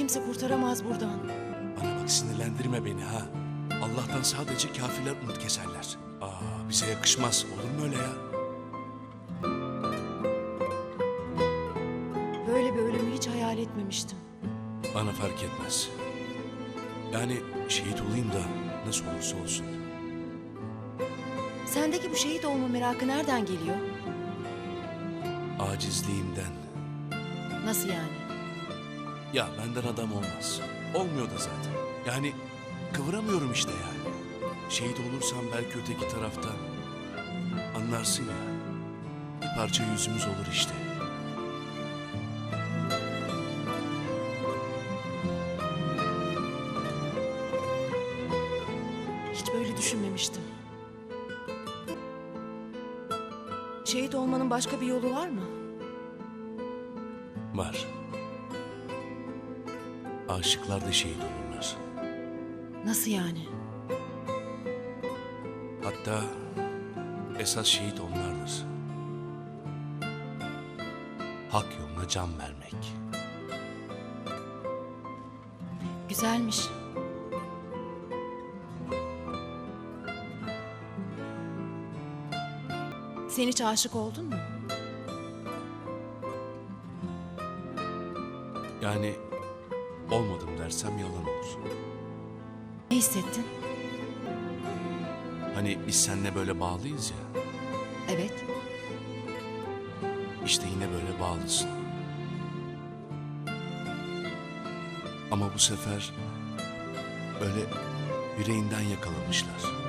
kimse kurtaramaz buradan. Bana bak sinirlendirme beni ha. Allah'tan sadece kafirler umut keserler. Aa bize yakışmaz. Olur mu öyle ya? Böyle bir ölümü hiç hayal etmemiştim. Bana fark etmez. Yani şehit olayım da nasıl olursa olsun. Sendeki bu şehit olma merakı nereden geliyor? Acizliğimden. Nasıl yani? Ya benden adam olmaz. Olmuyor da zaten. Yani kıvıramıyorum işte yani. Şehit olursam belki öteki tarafta. Anlarsın ya. Bir parça yüzümüz olur işte. Hiç böyle düşünmemiştim. Şehit olmanın başka bir yolu var mı? Var. Aşıklar da şehit olurlar. Nasıl yani? Hatta esas şehit onlardır. Hak yoluna can vermek. Güzelmiş. Sen hiç aşık oldun mu? Yani olmadım dersem yalan olur. Ne hissettin? Hani biz seninle böyle bağlıyız ya. Evet. İşte yine böyle bağlısın. Ama bu sefer öyle yüreğinden yakalamışlar.